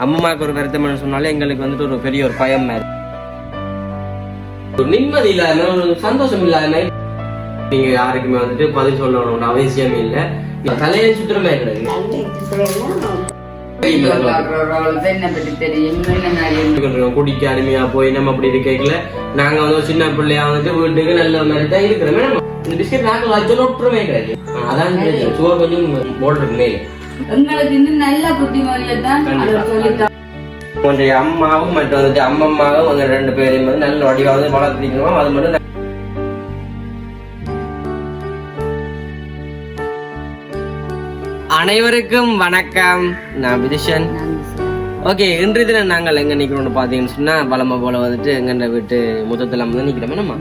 அம்மாவுக்கு ஒரு வருத்தம்னு சொன்னாலே எங்களுக்கு வந்துட்டு ஒரு பெரிய ஒரு பயம் மாதிரி. ஒரு நிம்மதி இல்லாம ஒரு சந்தோஷம் இல்லாம நீங்க யாருக்குமே வந்துட்டு பதில் சொல்லணும் அவசியமே இல்லை. தலையை நிறைய கிடையாது. குடிக்க அடிமையா போய் நம்ம அப்படி இருக்கைக்குள்ள நாங்க வந்து சின்ன பிள்ளையா வந்துட்டு வீட்டுக்கு நல்ல மாதிரி தான் இருக்கிறோமே. நம்ம இந்த பிஸ்கெட் நாங்க வச்சு ஒட்டுறமே கிடையாது. அதான். சோறு கொஞ்சம் போடுறது மேலே. எங்களுக்கு இன்னும் நல்ல புத்திமதியை தான் அவர் சொல்லித்தான் அம்மாவும் மற்றும் வந்துட்டு அம்மம்மாவும் அவங்க ரெண்டு பேரையும் வந்து நல்ல வடிவா வந்து வளர்த்துக்கணும். அது மட்டும். அனைவருக்கும் வணக்கம். நான் விதிஷன். ஓகே இன்றைய தினம் நாங்கள் எங்க நிக்கிறோம்னு பாத்தீங்கன்னு சொன்னா வளமை போல வந்துட்டு எங்கண்ட வீட்டு முத்தத்தில் வந்து நிக்கிறோம். நம்ம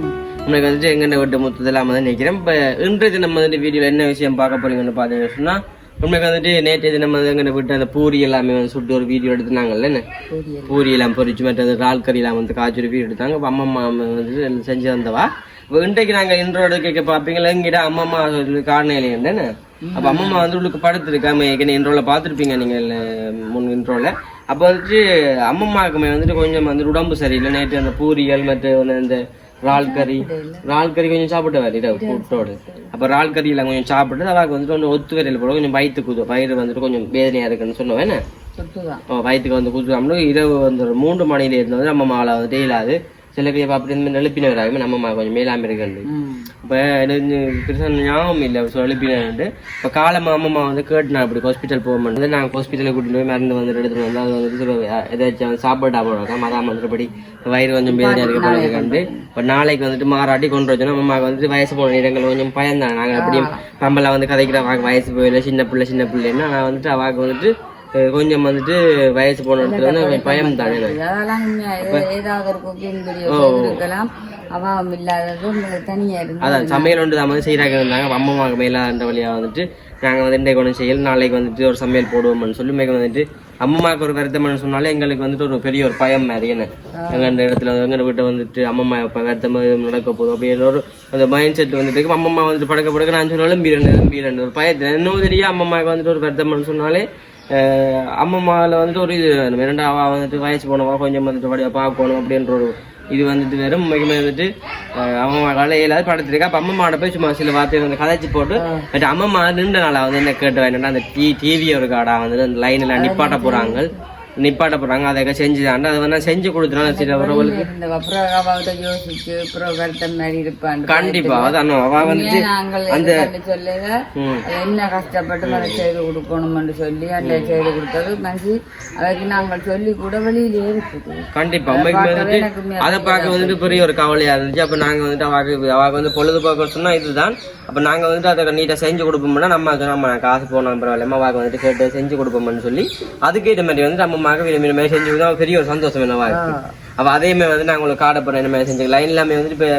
உனக்கு வந்துட்டு எங்கண்ட வீட்டு முத்தத்தில் வந்து நிக்கிறேன் இப்ப இன்றைய தினம் வந்துட்டு வீடியோல என்ன விஷயம் பார்க்க போறீங்கன்னு பாத்தீங்கன்னு சொன்னா உண்மைக்கு வந்துட்டு நேற்றைய தினம் வந்து எங்கண்ட வீட்டு அந்த பூரி எல்லாமே வந்து சுட்டு ஒரு வீடியோ எடுத்துனாங்கல்ல என்ன? பூரி எல்லாம். பொரிச்சு மற்றது இறால் கறி எல்லாம் வந்து காய்ச்சி ஒரு வீடியோ எடுத்தாங்க. அப்ப அம்மம்மா வந்துட்டு எல்லாம் செஞ்சு வந்தவா இப்ப இன்றைக்கு நாங்க இன்றோட கேட்க பாப்பீங்களா? எங்கிட்ட அம்மம்மா காரணம் இல்லைன்னு அப்ப அம்மம்மா வந்து உள்ளுக்கு படுத்திருக்காம ஏற்கனவே இன்ட்ரோல பாத்திருப்பீங்க நீங்க முன் இன்ட்ரோல அப்ப வந்துட்டு அம்மம்மாவுக்குமே வந்துட்டு கொஞ்சம் வந்து உடம்பு சரியில்லை. நேற்று அந்த பூரிகள் மற்ற வந்து அந்த இறால் கறி. இறால் கறி கொஞ்சம் சாப்பிட்டு வரீங்க கூட்டோடு. அப்ப இறால் கறி எல்லாம் கொஞ்சம் சாப்பிட்டு அவாக்கு வந்துட்டு கொஞ்சம் ஒத்து வரையில் போட கொஞ்சம் வயிற்று குது வயிறு வந்துட்டு கொஞ்சம் வேதனையா இருக்குன்னு சொன்னோம். என்ன? ஓ, வயிற்றுக்கு வந்து குத்துக்காமலும் இரவு வந்து மூன்று மணியில இருந்து வந்து நம்ம மாலை வந்து இயலாது சில பேர் அப்படி இருந்து எழுப்பினவராக நம்ம கொஞ்சம் மேலாம இருக்கு இப்போ எனக்கு பெருசாக ஞாபகம் இல்லை. ஸோ எழுப்பினாண்டு இப்போ காலமா அம்மா வந்து கேட்டுனா அப்படி ஹாஸ்பிட்டல் போக மாட்டேன் நாங்கள் ஹாஸ்பிட்டலுக்கு கூட்டிட்டு போய் மருந்து வந்து எடுத்துட்டு வந்து அது வந்து ஏதாச்சும் சாப்பாடு போடுறோம் அதான் வந்துட்டுபடி வயிறு கொஞ்சம் வேதனையாக இருக்க போகிறது கண்டு இப்போ நாளைக்கு வந்துட்டு மாறாட்டி கொண்டு வச்சோன்னா அம்மாவுக்கு வந்துட்டு வயசு போன இடங்கள் கொஞ்சம் பயந்தாங்க. நாங்கள் எப்படியும் நம்மள வந்து கதைக்கிற வயசு போயில சின்ன பிள்ளை சின்ன பிள்ளைன்னா நான் வந்துட்டு அவாக்கு வந்துட்டு கொஞ்சம் வந்துட்டு வயசு போன இடத்துல வந்து பயம் தானே ஏதாவது ஒரு குக்கிங் வீடியோ இருக்கலாம். அபாவம் இல்லாதது உங்களுக்கு தனியா இருந்து அதான் சமையல் ஒன்று தான் வந்து செய்கிறாங்க இருந்தாங்க. அம்மாவுக்கு மேலாண்ட வழியாக வந்துட்டு நாங்கள் வந்து இன்றைக்கு ஒன்று செய்யல் நாளைக்கு வந்துட்டு ஒரு சமையல் போடுவோம்னு சொல்லி மேக வந்துட்டு அம்மாவுக்கு ஒரு வருத்தம்னு சொன்னாலே எங்களுக்கு வந்துட்டு ஒரு பெரிய ஒரு பயம் மாதிரி என்ன. எங்கள் அந்த இடத்துல எங்கள் வீட்டை வந்துட்டு அம்மம்மா இப்போ வருத்தம் நடக்க போதும் அப்படின்னு ஒரு அந்த மைண்ட் செட் வந்துட்டு. அம்மம்மா வந்துட்டு படக்க படக்க நான் சொன்னாலும் பீரண்டு பீரண்டு ஒரு பயத்தில் இன்னும் தெரியும் அம்மம்மாவுக்கு வந்துட்டு ஒரு வருத்தம்னு சொன்னாலே அம்மம்மாவில் வந்துட்டு ஒரு இது வேணும். இரண்டு அவ வந்துட்டு வயசு போனவா கொஞ்சம் வந்துட்டு வடிவா பார்க்கணும் அப்படின்ற ஒரு இது வந்துட்டு வெறும் மிகமே வந்துட்டு அம்மம்மா காலையில் ஏதாவது படத்திருக்கா அப்போ அம்மம்மாட போய் சும்மா சில வார்த்தையை வந்து கதைச்சு போட்டு பட் அம்மம்மா நின்ற நாளா வந்து என்ன கேட்டு வேணும்னா அந்த டி டிவி ஒரு காடா வந்து அந்த லைனில் நிப்பாட்ட போகிறாங்க நிப்பாட்ட போகிறாங்க அதை செஞ்சு தாண்டா அதை வந்து செஞ்சு கொடுத்துனா சில உறவுகளுக்கு. யோசிச்சு அப்புறம் வருத்தம் மாதிரி இருப்பான் கண்டிப்பா அதான் அவ நாங்கள் அந்த. அது என்ன கஷ்டப்பட்டு அதை செய்து கொடுக்கணும்னு சொல்லி அந்த செய்து கொடுத்தது மனசு அதுக்கு நாங்கள் சொல்லி கூட வெளியிலேயே இருக்குது கண்டிப்பா உண்மைக்கு வந்துட்டு எனக்கு உண்மையா அதை பார்க்க வந்துட்டு பெரிய ஒரு கவலையா இருந்துச்சு. அப்ப நாங்க வந்துட்டு அவாக்கு அவாக்கு வந்து பொழுதுபோக்கு சொன்னா இதுதான். அப்ப நாங்க வந்துட்டு அதை நீட்டா செஞ்சு கொடுப்போம்னா நம்ம அது நம்ம காசு போனோம் பரவாயில்ல அவாக்கு வந்துட்டு கேட்டு செஞ்சு கொடுப்போம்னு சொல்லி அதுக்கேற்ற மாதிரி வந்து நம்ம மக விரும்பின மாதிரி செஞ்சு கொடுத்தா பெரிய ஒரு சந்தோஷம் என்னவா இருக்கு. அப்ப அதே மாதிரி வந்து நாங்க உங்களுக்கு காட போறோம் என்ன செஞ்சு லைன் எல்லாமே வந்துட்டு இப்ப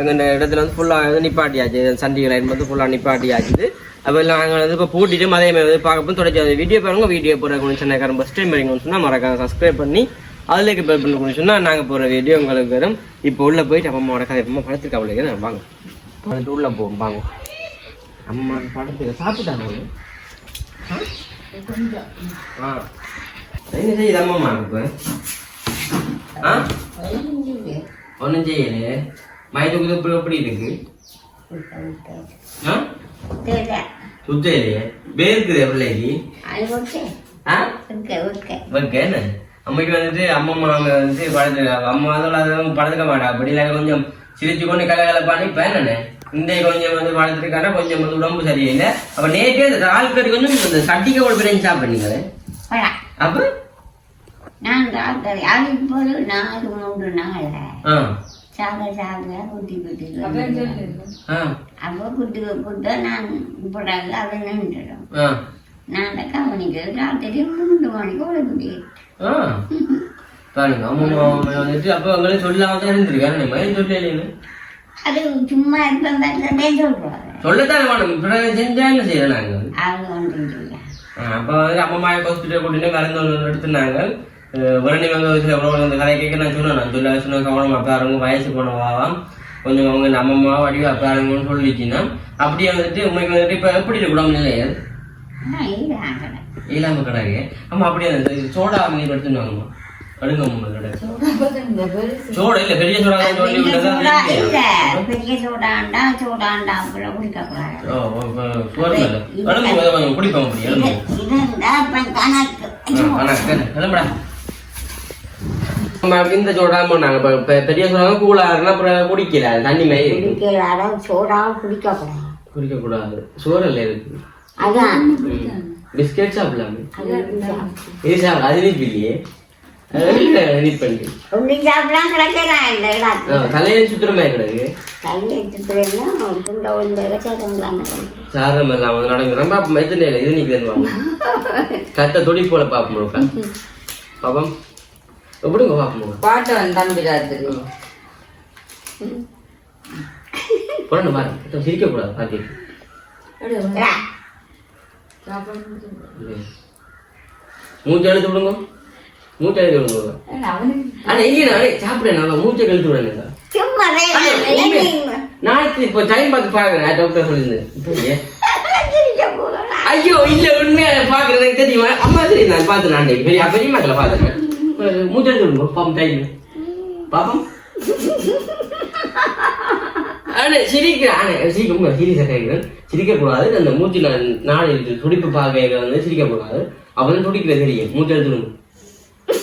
எங்க இந்த இடத்துல வந்து ஃபுல்லா வந்து நிப்பாட்டியாச்சு. சண்டிகை லைன் வந்து ஃபுல்லா நிப்பாட்டியாச்சு. அப்ப நாங்கள் வந்து இப்போ பூட்டிட்டு அதே மாதிரி வந்து பார்க்க போய் தொடச்சி வீடியோ பாருங்க. வீடியோ போகிற சென்னைக்காரன் ஃபஸ்ட் டைம் வரீங்கன்னு சொன்னா மறக்காம சப்ஸ்கிரைப் பண்ணி அதுலேக்கு பெல் பண்ணி சொன்னா நாங்க போற வீடியோ உங்களுக்கு வரும். இப்போ உள்ள போயிட்டு அம்மாவோட கதை அம்மா படத்துக்கு அவ்வளோ வாங்க. வந்துட்டு உள்ள போவோம். வாங்க. அம்மா படத்துக்கு சாப்பிட்டாங்க? ஆ. என்ன செய்யுது அம்மா இப்போ ஆ ஒன்றும் செய்யலையே மயத்துக்கு இப்படி எப்படி இருக்கு ஆ சுத்தம் இல்லையே வேர்க்குது பிள்ளைக்கு ஆ வைக்க என்ன அம்மைக்கு வந்துட்டு அம்மம்மா வந்து படத்து அம்மா வந்து படத்துக்க மாட்டா அப்படி இல்லை கொஞ்சம் சிரிச்சு கொண்டு கலகலப்பானு இப்ப என்னண்ணே இந்த கொஞ்சம் வந்து படத்துக்கான கொஞ்சம் வந்து உடம்பு சரியில்லை அப்ப நேற்றே இந்த ஆள்கறி கொஞ்சம் இந்த சட்டிக்க ஒரு பிரியாணி சாப்பிட்டீங்களே அப்ப? நான் டாக்டர் அதுக்கு போது நாலு மூன்று நாள். ஆ. சாக சாக குட்டி குட்டி. அப்போ குட்டி குட்ட நான் போடாது அதை நின்றுடும். ஆ. நான் கவனிக்கிறது. ராத்திரி மூன்று மணிக்கு ஒரு குட்டி. ஆ. பாருங்க அம்மம்மா வந்துட்டு அப்ப உங்களுக்கு சொல்லாம தான் இருந்திருக்காரு. மயில் சொல்லலைன்னு அது சும்மா இருப்பேன் சொல்லத்தானே வேணும். செஞ்சா என்ன அது ஆஹ் அப்ப வந்து அம்மா ஹாஸ்பிட்டல் கூட்டிட்டு மருந்து ஒன்று எடுத்துனாங்க உடனே வந்து உறவுகள் இந்த கதை கேட்க நான் சொன்னேன் நான் சொல்ல சொன்ன கவனம் அப்பாருங்க வயசு போனவாவாம் கொஞ்சம் அவங்க நம்ம அம்மா வடிவா அப்பாருங்கன்னு சொல்லிச்சுன்னா அப்படியே வந்துட்டு உண்மைக்கு வந்துட்டு இப்ப எப்படி இருக்கு உடம்பு நிலை ஆனா இதுதான் கடை இல்லாம கடாங்க ஆமா அப்படியே சோடா மீன் எடுத்துன்னு பெருசு சோடா இல்ல பெரிய சோடா சொல்லி விட்டதா? இல்ல. பெரிய சோடாண்டா சோடாண்டா அப்புறம் குடிக்கக்கூடாது ஓ சோறு இல்ல கொஞ்சம் குடிப்போம் அப்படி எழுந்து இதுண்டா கணக்கு. இந்த சோடா பண்ணாங்க இப்ப பெ- பெரிய சோடா கூலாருன்னா அப்புறம் குடிக்கல தண்ணி மாதிரி குடிக்க கூடாது சோறு இல்ல இருக்கு அதான். பிஸ்கெட் சாப்பிடலாமே. இது சாப்பிட அது இனிப்பு இல்லையே சாப்பிடலாம் கிடைக்கலாம் இந்த இடத்துல தலையில சுத்துற மாதிரி கிடக்கு கையில் எடுத்துக்கிறேன்னா துண்டை ஒன்று சேர்க்கலாம் சாரம் எல்லாம் வந்து நடந்து ரொம்ப அப்ப மைத்தில இல்லை இது நிக்கிறேன் வாங்க கத்த தொடி போல பாப்போம் பாப்போம். எப்படிங்க பாப்போம் பாட்டு வந்து தம்பி ராத்திரி போறேன் பாரு. சிரிக்க கூடாது பாத்திட்டு மூச்சு எழுத்து விடுங்க. மூச்சு எழுதி விடுங்க ஆனா இல்லையா நானே சாப்பிடுறேன் நான் மூச்சை கழுத்து விடுங்க நாளைக்கு இப்போ டைம் பார்த்து பாக்குறேன் டாக்டர் சொல்லியிருந்தேன்? ஐயோ இல்ல உண்மையா பாக்குறேன் எனக்கு தெரியுமா? அம்மா தெரியும் நான் பார்த்து நான் பெரிய பெரிய மக்கள பாத்துறேன் மூச்சு விடுங்க பாப்போம் டைம் பாப்போம். ஆனா சிரிக்கிறேன். ஆனா சிரிக்க உங்க சீரியஸா கேட்கிறேன் சிரிக்க கூடாது அந்த மூச்சு நான் நாளை துடிப்பு பார்க்க வந்து சிரிக்க கூடாது அவன் துடிக்கிறது தெரியும். மூச்சு எழுதுணும்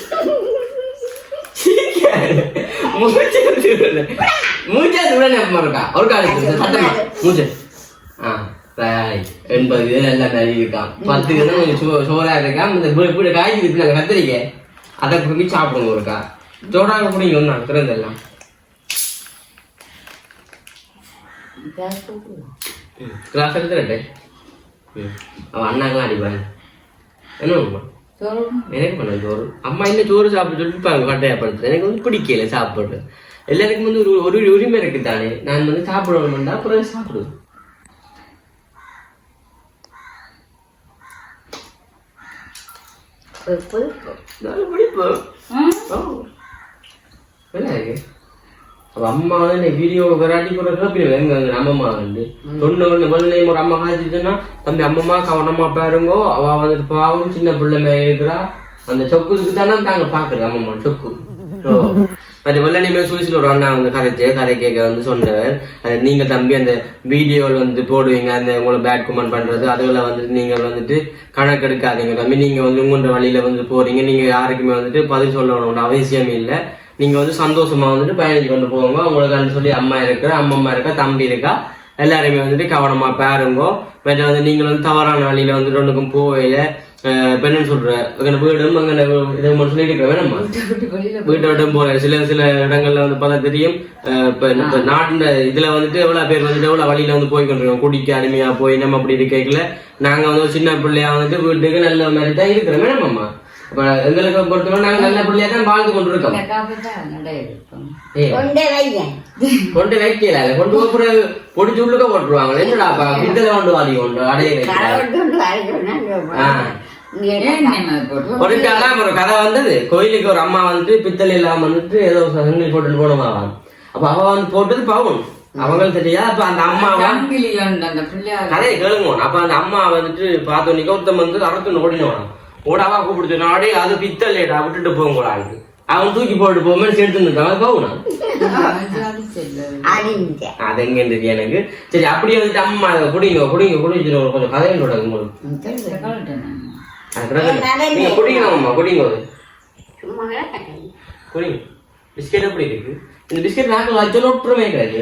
மூச்சு எழுதுறது ஞாபகம் இருக்கா ஒரு காலத்துல சத்தமா ஆ ரைட் எண்பது இது எல்லாம் நிறைய இருக்கான் பத்து இது கொஞ்சம் சோ சோறா இருக்கான் இந்த வீடு காய்ச்சி இருக்கு நாங்கள் கத்திரிக்க அதை போய் சாப்பிடுங்க ஒருக்கா சோடாக பிடிக்கும் நான் திறந்தெல்லாம் கிளாஸ் எடுத்துறட்டே ம் அவன் அண்ணாங்களாம் அடிப்பாங்க என்ன பண்ண சோறு அம்மா என்ன சோறு சாப்பிட்டு சொல்லிருப்பாங்க கட்டாயப்படுத்து எனக்கு வந்து பிடிக்கல சாப்பிடு எல்லாருக்கும் வந்து ஒரு ஒரு உரிமை இருக்கு தானே நான் வந்து சாப்பிடணும்னா அப்புறம் சாப்பிடுவேன் பிடிப்போம் நல்லா இருக்கு அப்ப அம்மா வந்து வீடியோ விராட்டி கூட கேப்பிடுவேன் எங்க அங்க நம்ம அம்மா வந்து. சொன்ன உடனே வெள்ளை ஒரு அம்மா காய்ச்சிச்சுன்னா தம்பி அம்மம்மா கவனமா பாருங்கோ. அவ வந்துட்டு பாவம் சின்ன பிள்ளை மேல இருக்கிறா. அந்த சொக்குக்கு தானே தாங்க பாக்குறது அம்மம்மா சொக்கு. அது வெள்ளனிமே சுவிசில் ஒரு அண்ணா வந்து கரைச்சு கரை கேட்க வந்து சொன்னவர் அது நீங்க தம்பி அந்த வீடியோவில் வந்து போடுவீங்க அந்த உங்களை பேட் கமெண்ட் பண்றது அதுல வந்துட்டு நீங்கள் வந்துட்டு கணக்கெடுக்காதீங்க தம்பி. நீங்க வந்து உங்களோட வழியில வந்து போறீங்க. நீங்க யாருக்குமே வந்துட்டு பதில் சொல்லணும்னு அவசியம் இல்லை. நீங்க வந்து சந்தோஷமா வந்துட்டு பயணிச்சு கொண்டு போங்க. உங்களுக்கு சொல்லி அம்மா இருக்கிற அம்மம்மா இருக்கா தம்பி இருக்கா எல்லாருமே வந்துட்டு கவனமா பாருங்கோ. மற்ற வந்து நீங்கள் வந்து தவறான வழியில் வந்துட்டு ஒன்றுக்கும் போவையில பெண்ணு சொல்ற? அங்கே வீடும் அங்கே இது மட்டும் சொல்லிட்டு இருக்க வீட்டை விட்டு போகிற சில சில இடங்கள்ல வந்து பார்த்தா தெரியும். இப்போ இப்ப இப்ப இதுல வந்துட்டு எவ்வளோ பேர் வந்துட்டு எவ்வளோ வழியில வந்து போய் கொண்டிருக்கோம் குடிக்க அருமையாக போய் நம்ம அப்படி இருக்கல நாங்க வந்து சின்ன பிள்ளையா வந்துட்டு வீட்டுக்கு நல்ல மாதிரி தான் இருக்கிறோம் மேடமாம்மா எங்களுக்கு பொறுத்தவரை நாங்க நல்ல பிள்ளையா தான் வாழ்ந்து நடை இருக்கும் கொண்டே கொண்டு வைக்கல. கொண்டு போய் பொடிச்சு உள்ளுக்க போட்டுருவாங்க என்னடாப்பா? பித்தளை கொண்டு வாடி கொண்டு அடைய ஒரு கதை கதை வந்தது. கோயிலுக்கு ஒரு அம்மா வந்துட்டு பித்தளை இல்லாம வந்துட்டு ஏதோ சங்கிலி போட்டுட்டு போனவாம் அப்ப அவ வந்து போட்டது பவுன் அவங்களுக்கு தெரியா அப்ப அந்த பிள்ளையார் கதையை கேளுங்க. அப்ப அந்த அம்மா வந்துட்டு பார்த்தோன்னே ஒருத்தன் வந்து அரசு ஓடினவனா. ஓடாவா கூப்பிடுச்சு நாடே அது பித்தலேடா விட்டுட்டு போங்களான்னு அவன் தூக்கி போட்டு போமே சேர்த்து நின்றான் பவுனா அது எங்க தெரியும் எனக்கு. சரி அப்படியே வந்துட்டு அம்மா அதை குடிங்க குடிங்க குடிச்சிட்டு ஒரு கொஞ்சம் கதையும் தொடங்க உங்களுக்கு நீங்க குடிக்கணும்மா குடிங்க ஒரு. குடிங்க பிஸ்கெட் எப்படி இருக்கு? இந்த பிஸ்கெட் நாங்கள் வச்சாலும் ஒற்றுமே கிடையாது.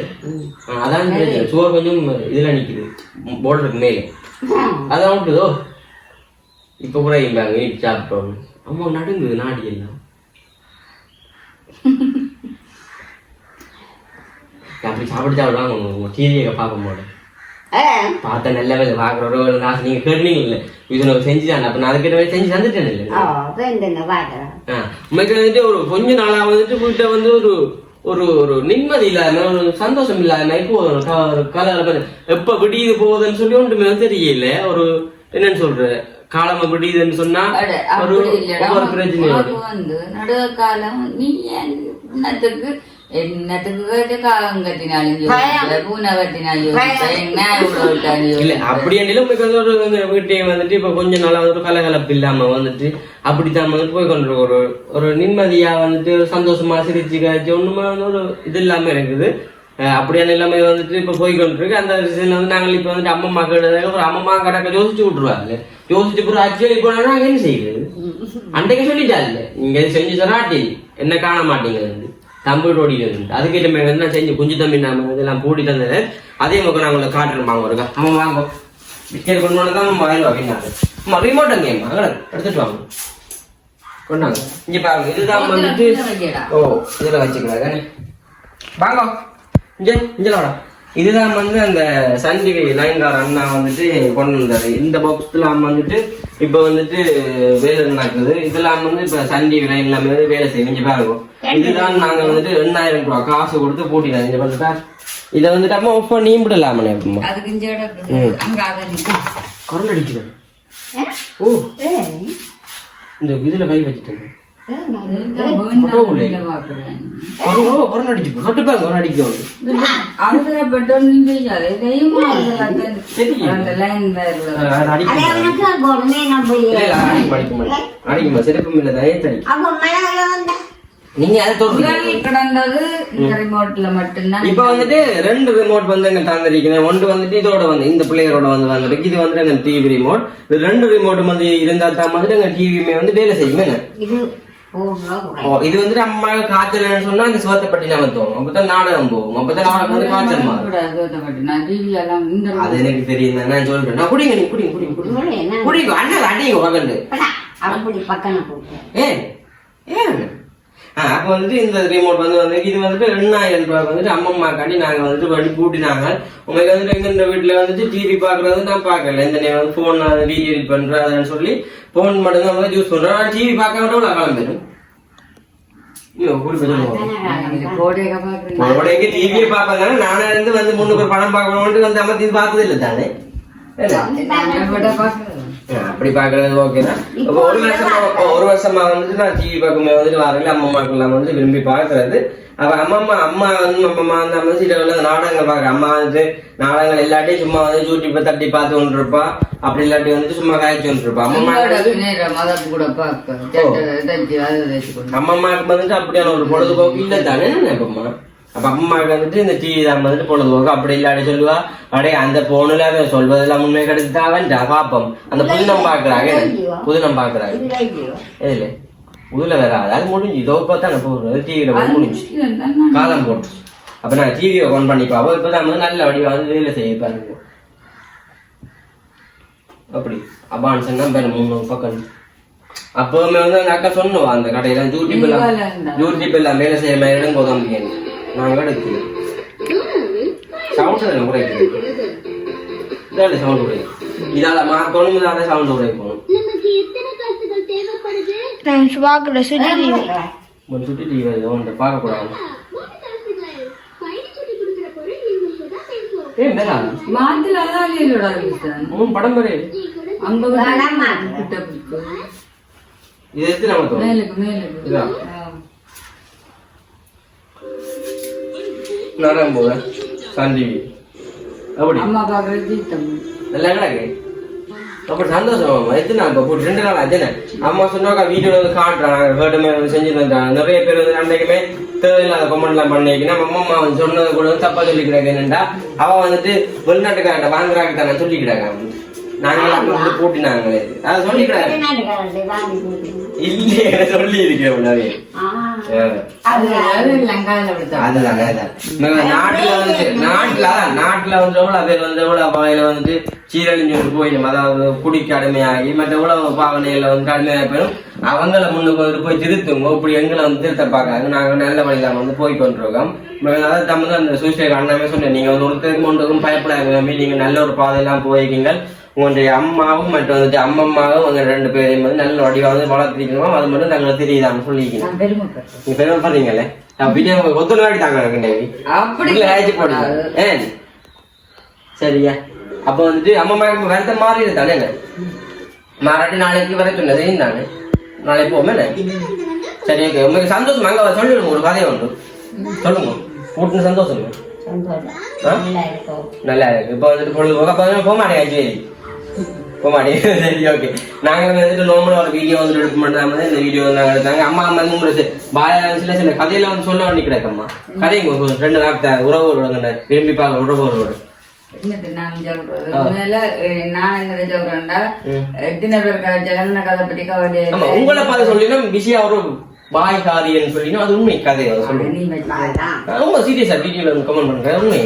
அதான் சோறு கொஞ்சம் இதுல நிக்குது. போர்டருக்கு மேலே. அதான் விட்டுதோ இப்ப கூட இம்பாங்க இனிப்பு சாப்பிட்டோம் அம்மா நடுங்குது நாடி எல்லாம். அப்படி சாப்பிட்டு சாப்பிடுவாங்க உங்க டிவியை பார்க்க போது பார்த்தா நல்ல வேலை பார்க்குறோம் ஒரு நாசம் நீங்க கேட்டீங்க இல்லை இது நான் செஞ்சு தான் அப்ப நான் அதுக்கிட்ட வேலை செஞ்சு தந்துட்டேன் இல்லை? உண்மைக்கு வந்துட்டு ஒரு கொஞ்ச நாளா வந்துட்டு வீட்டை வந்து ஒரு ஒரு ஒரு நிம்மதி இல்லாம ஒரு சந்தோஷம் இல்லாம இப்போ கலர் எப்ப விடியுது போகுதுன்னு சொல்லி ஒன்றுமே தெரியல. ஒரு என்னன்னு சொல்ற? காலமா விடியுதுன்னு சொன்னா ஒரு அப்படி பிரச்சனையும் உனக்கு வந்து நடுவு காலம் நீ என்னத்துக்கு? கேட்டு காகம் கட்டினாலும் பூனை இல்ல. அப்படி உங்களுக்கு வந்து ஒரு வந்து வீட்டையும் வந்துட்டு இப்ப கொஞ்ச நாளா வந்து ஒரு கலகலப்பு இல்லாம வந்துட்டு அப்படித்தான் வந்துட்டு போய் கொண்டு ஒரு ஒரு நிம்மதியா வந்துட்டு ஒரு சந்தோஷமா சிரிச்சு காய்ச்சி ஒண்ணுமே வந்து ஒரு இது இல்லாம இருக்குது. அப்படியான நிலைமை வந்துட்டு இப்ப போய் கொண்டிருக்கு அந்த விஷயத்துல வந்து நாங்கள் இப்ப வந்துட்டு அம்மம்மா கடை ஒரு அம்மம்மா கடக்க யோசிச்சு விட்டுருவாங்க யோசிச்சு பிறகு ஆக்சுவலி போனா நாங்க என்ன செய்யுது அன்றைக்கு சொல்லிட்டாரு நீங்க இது செஞ்சு தராட்டி என்ன காண மாட்டீங்க தம்பு ஓடிக்கிறது அதுக்கேற்ற மாதிரி வந்து நான் செஞ்சு குஞ்சு தம்பி நாம இதெல்லாம் பூடி தந்தது. அதே மாதிரி நாங்கள் காட்டுறோம் வாங்க ஒருக்கா அவன் வாங்க. பிஸ்கெட் கொண்டு வந்து தான் வாங்கிடுவா அப்படின்னாங்க அம்மா ரிமோட் அங்கே எடுத்துட்டு வாங்க. கொண்டாங்க. இங்க பாருங்க இதுதான் வந்துட்டு. ஓ இதுல வச்சுக்கிறாங்க. வாங்க. இங்க இதுதான் வந்து அந்த சன் டிவி லைன்கார் அண்ணா வந்துட்டு கொண்டு வந்தாரு. இந்த பாக்ஸ்ல வந்துட்டு இப்ப வந்துட்டு வேலை நடக்குது. இதெல்லாம் வந்து இப்ப சன் டிவி லைன் எல்லாமே வந்து வேலை செய்யும் இங்க பாருங்க. இதுதான் நாங்க வந்துட்டு எண்ணாயிரம் ரூபாய் காசு கொடுத்து பூட்டினோம் இங்க வந்துட்டா இதை வந்துட்டு அம்மா ஒப்ப நீ நிக்கு. குரல் அடிக்கிறேன் ஓ. இந்த இதுல கை வச்சுட்டேன். வந்தா? நீங்க அதை கிடந்தது மட்டும்தான் இப்ப வந்துட்டு ரெண்டு ரிமோட் வந்து எங்க தந்திருக்கிறேன். ஒன்று வந்துட்டு இதோட வந்து இந்த பிளேயரோட வந்து வந்திருக்கு இது வந்துட்டு எங்க டிவி ரிமோட் இது ரெண்டு ரிமோட் வந்து இருந்தா தான் வந்துட்டு எங்க டிவியுமே வந்து வேலை செய்யும். ஓ, இது வந்துட்டு அம்மா காய்ச்சல் சொன்னா அந்த சிவத்தைப்பட்டி நம்ம தோணும். அப்பதான் நாடகம் போகும். அப்பதான் நாடகம் வந்து காய்ச்சல் மாறும் இந்த அது எனக்கு தெரியும் நான் சொல்றேன் நான் குடிங்க நீ குடிங்க குடிங்க குடிங்க. குடிங்க அண்ணன் அடிங்க படா, அப்படி பக்கம் போட்டு. ஏன் அப்ப வந்துட்டு இந்த ரிமோட் வந்து வந்து இது வந்துட்டு எண்ணாயிரம் ரூபாய் வந்துட்டு அம்மம்மாக்காண்டி நாங்க வந்துட்டு வண்டி பூட்டினாங்க. உங்களுக்கு வந்துட்டு எங்க இந்த வீட்டுல வந்துட்டு டிவி பாக்குறது நான் பாக்கல இந்த நேரம் போன் வீடியோ எடிட் பண்றேன் சொல்லி போன் மட்டும் தான் வந்து யூஸ் பண்றேன். டிவி பார்க்க மட்டும் உள்ள கிளம்பிடும் உடனே டிவியை நானே இருந்து வந்து முன்னுக்கு ஒரு படம் பார்க்கணும்னு வந்து அமர்த்தி பார்த்தது இல்லை தானே அப்படி பாக்குறது ஓகே தான் இப்போ ஒரு வருஷமா ஒரு வருஷமா வந்துட்டு நான் டிவி பார்க்கும்போது வந்துட்டு வரல அம்மாவுக்கு எல்லாம் வந்து விரும்பி பார்க்கறது அப்ப அம்மா அம்மா வந்து அம்மா வந்து நம்ம சீட்டை வந்து நாடகங்கள் பார்க்க அம்மா வந்துட்டு நாடகங்கள் எல்லாத்தையும் சும்மா வந்து யூடியூப்பை தட்டி பார்த்து கொண்டு இருப்பா அப்படி இல்லாட்டி வந்துட்டு சும்மா காய்ச்சி கொண்டு இருப்பா அம்மா அம்மாவுக்கு வந்துட்டு அப்படியான ஒரு பொழுதுபோக்கு இல்லை தானே அப்பம்மா அப்ப அம்மாவுக்கு வந்துட்டு இந்த டிவி தான் வந்துட்டு பொழுதுபோக்கு அப்படி இல்லாட்டி சொல்லுவா அடே அந்த போனுல அதை சொல்வதெல்லாம் உண்மை கிடைச்சுட்டாவன்டா பாப்போம். அந்த புதினம் பாக்குறாங்க புதினம் பாக்குறாங்க இது ஐயோ இல்ல புதுல வேற. அது முடிஞ்சு. இதோ பார்த்தானே போடுறது டிவியில முடிஞ்சு. காலம் போட்டு. அப்ப நான் டிவியை ஆன் பண்ணி பாப்போம் இப்பதான் வந்து நல்ல வடிவா வந்து வேலை செய்ய பாருங்க. அப்படி. அப்பான்னு சொன்னா பேர மூணு பக்கம் அப்பவுமே வந்து அந்த அக்கா சொன்னுவா அந்த கடையில யூடியூப் எல்லாம் யூடியூப் எல்லாம் வேலை செய்ய மாதிரி இடம் போதாம நாங்க எடுக்கல சவுண்ட் எல்லாம் குறைக்குது இதால சவுண்ட் குறையும் இதால மாத்தணும் இதால சவுண்ட் குறைக்கணும் நான் சுபாக்குற சுஜி ஒரு சுட்டி டிவி ஒன்று பார்க்கக்கூடாது. ஏன் வேறா மாத்துல அதான் இல்லையோட ஆரம்பிச்சேன் மூணு படம் பாரு. அங்க வேணாம்மா. கிட்ட பிடிச்சு. இது எடுத்து நம்ம தோணும் மேலுக்கு நான் போவேன் சன் டிவி அப்படி அம்மா ஜீத்தம் நல்லா கிடக்கு அப்படி சந்தோஷம் எத்தனை இப்போ ரெண்டு நாள் ஆச்சுன்னு அம்மா சொன்னாக்கா வீடியோல வந்து காட்டுறாங்க வந்து செஞ்சு தந்தாங்க நிறைய பேர் வந்து அன்றைக்குமே தேவையில்லாத கமெண்ட்லாம் பண்ணிக்கணும் நம்ம அம்மா சொன்னது கூட தப்பா சொல்லிக்கிறாங்க என்னண்டா அவ வந்துட்டு வெளிநாட்டுக்காரட்ட வாங்குறாங்க தானே சொல்லிக்கிறாங்க நாங்களாம் வந்து பூட்டினாங்களே. அதை கொடுக்கணும். இல்லையே சொல்லி இருக்கிறேன் நாட்டுல வந்து எவ்வளவு பேர் வந்து எவ்வளவு பாவையில வந்துட்டு சீரழிஞ்சு போயிடும். அதாவது குடிக்கு அடிமையாகி மற்ற எவ்வளவு பாவனையில வந்து அடிமையாக போயிடும். அவங்கள முன்னுக்கு வந்து போய் திருத்துங்க இப்படி எங்களை வந்து திருத்த பார்க்காங்க நாங்க நல்ல வழியில வந்து போய் கொண்டிருக்கோம். அதாவது தான் அந்த சூசைட் அண்ணாமே சொன்னேன். நீங்க வந்து ஒருத்தருக்கு ஒன்றுக்கும் பயப்படாதீங்க. நம்பி நீங்க நல்ல ஒரு பாதையெல்லாம் போயிருக்கீங்க. உங்களுடைய அம்மாவும் மற்றும் வந்துட்டு அம்மம்மாவும் உங்க ரெண்டு பேரையும் வந்து நல்ல வடிவா வந்து வளர்த்திருக்கணும். அது மட்டும் தங்களுக்கு தெரியுதான்னு நான் பெருமைப்படுறேன் நீங்க பெருமை பண்றீங்களே வீடியோ ஒத்து நாடி தாங்க எனக்கு டேவி அப்படி ஆயிடுச்சு போடுங்க. ஏன் சரியா? அப்ப வந்துட்டு அம்மா வரத்த மாறிடு தானே மாறாட்டி நாளைக்கு வர சொன்னது தானே நாளைக்கு போமே சரி ஓகே உங்களுக்கு சந்தோஷம்? அங்க சொல்லிடுங்க ஒரு கதையை உண்டு. சொல்லுங்க. கூட்டின சந்தோஷம்? நல்லா இருக்கு. இப்போ வந்துட்டு பொழுதுபோக்கு வந்து போக மாட்டேங்க மாட்டேங்க சரி ஓகே நாங்கள் வந்துட்டு நார்மலாக ஒரு வீடியோ வந்து எடுக்க மாட்டோம். வந்து இந்த வீடியோ நாங்கள் எடுத்தாங்க. அம்மா வந்து உங்களுக்கு பாய சில சில கதையில வந்து சொல்ல வேண்டி கிடக்கம்மா ஒரு ரெண்டு வார்த்தை உறவுகளோட விரும்பி பார்க்க உறவுகளோட. கதை உங்களை பார்த்து சொல்லினா விஷயம் ஒரு பாய் காதின்னு சொல்லினா அது உண்மை கதை சொல்லுங்க. ரொம்ப சீரியஸா வீடியோல வந்து கமெண்ட் பண்ணுறேன் உண்மை.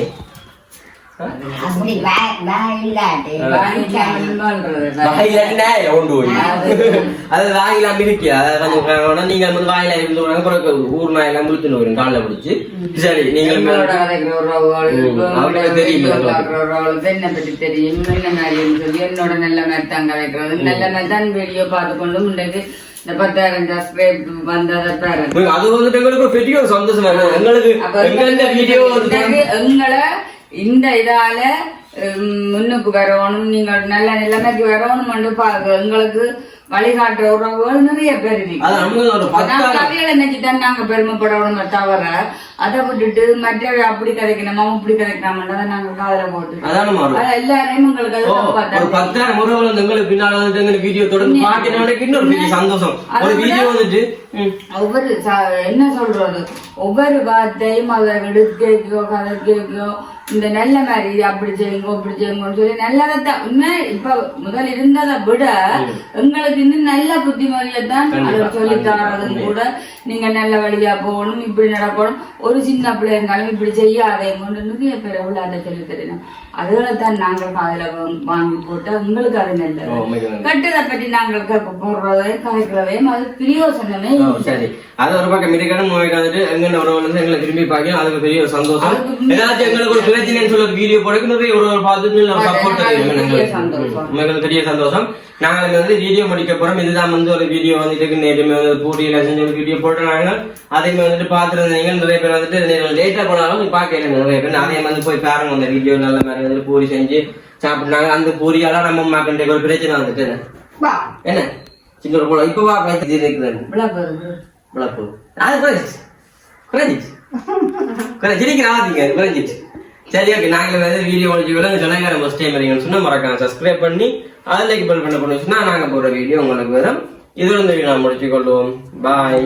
அப்படி வே- வே இல்லாட்டி வாங்கிக்காமல் வாழ்றது. வாயில என்ன கொண்டு போய் அது வாயில மிதிக்க அதை கொஞ்சம் நீங்க வந்து வாயில இருந்து விடுறாங்க, ஊர் நாயெல்லாம் முழுத்துன்னு வரும் காலில் பிடிச்சி சரி அவங்களுக்கு தெரியும் என்ன தெரியும் என்ன சொல்லி என்னோட நல்ல மாதிரி தான் நல்ல மாதிரி தான் வீடியோ பார்த்து கொண்டு பத்தாயிரம் அது வந்துட்டு எங்களுக்கு பெரிய சந்தோஷம் எங்களுக்கு எங்களை இந்த இதால முன்னுக்கு வரணும் நீங்கள் நல்ல நிலைமைக்கு வரணும் பாருங்க எங்களுக்கு வழிகாட்டுற உறவுகள் நிறைய பேர் கதைகளை நினைச்சுதான் நாங்க பெருமைப்படணுமே தவிர அதை விட்டுட்டு மற்ற அப்படி கதைக்கணுமா இப்படி கதைக்கணுமா நாங்க காதல போட்டு எல்லாரையும் உங்களுக்கு ஒரு பத்தாயிரம் வந்து எங்களுக்கு பின்னால வந்துட்டு எங்களுக்கு வீடியோ தொடர்ந்து இன்னொரு பெரிய சந்தோஷம். ஒரு வீடியோ வந்துட்டு. ஒவ்வொரு என்ன சொல்றது? ஒவ்வொரு வார்த்தையும் அதை எடுக்கைக்கோ கதைக்கைக்கோ இந்த நல்ல மாதிரி அப்படி செய்யுங்க இப்படி செய்யுங்கன்னு சொல்லி நல்லதான் உண்மை இப்ப முதல் இருந்ததை விட எங்களுக்கு இன்னும் நல்ல புத்திமதியை தான் அதை சொல்லி தரதும் கூட. நீங்க நல்ல வழியா போகணும் இப்படி நடக்கணும். ஒரு சின்ன பிள்ளை இருந்தாலும் இப்படி செய்யாதேங்க நிறைய பேர் விளையாட சொல்லி தெரியணும் அதுகளை தான் நாங்கள் காதுல வாங்கி- போட்டு உங்களுக்கு அது நல்லது. கட்டதை பற்றி நாங்கள் கேட்க போடுறதை கதைக்கிறதையும் அது பிரியோசனமே சரி. அது ஒரு பக்கம் இருக்கணும் நோய்க்கு வந்துட்டு எங்க உறவுல இருந்து எங்களை திரும்பி பார்க்க அதுக்கு பெரிய சந்தோஷம். ஏதாச்சும் எங்களுக்கு ஒரு பிரச்சனைன்னு சொல்லி வீடியோ போட நிறைய ஒரு ஒரு பார்த்து ஒரு சப்போர்ட். உங்களுக்கு பெரிய சந்தோஷம். நாங்கள் வந்து வீடியோ முடிக்க போறோம். இதுதான் வந்து ஒரு வீடியோ வந்துட்டு நேற்றுமே வந்து பூரியில செஞ்ச ஒரு வீடியோ போட்டுறாங்க அதையுமே வந்துட்டு பார்த்துருந்தீங்க நிறைய பேர் வந்துட்டு லேட்டா போனாலும் பார்க்க நிறைய பேர் அதையும் வந்து போய் பாருங்க. அந்த வீடியோ நல்ல மாதிரி வந்துட்டு பூரி செஞ்சு சாப்பிட்டாங்க அந்த பூரியால நம்ம அம்மாக்கிட்ட ஒரு பிரச்சனை வந்துட்டு என்ன? சின்ன போல இப்ப வா பேசி விளக்குறது விளப்பு அது குறைஞ்சிச்சு. குறைஞ்சிச்சு. குறைஞ்சிச்சு. சரி ஓகே நாங்கள் வேறு வீடியோ முடிச்சுக்கிறோம் இந்த சொன்னாங்க ஃபஸ்ட் டைம் வரீங்கன்னு சொன்னா மறக்காம சப்ஸ்கிரைப் பண்ணி அதில் லைக் பண்ண பண்ண சொன்னா நாங்கள் போடுற வீடியோ உங்களுக்கு வரும். இதோட இந்த வீடியோ நான் முடிச்சுக்கொள்வோம் பாய்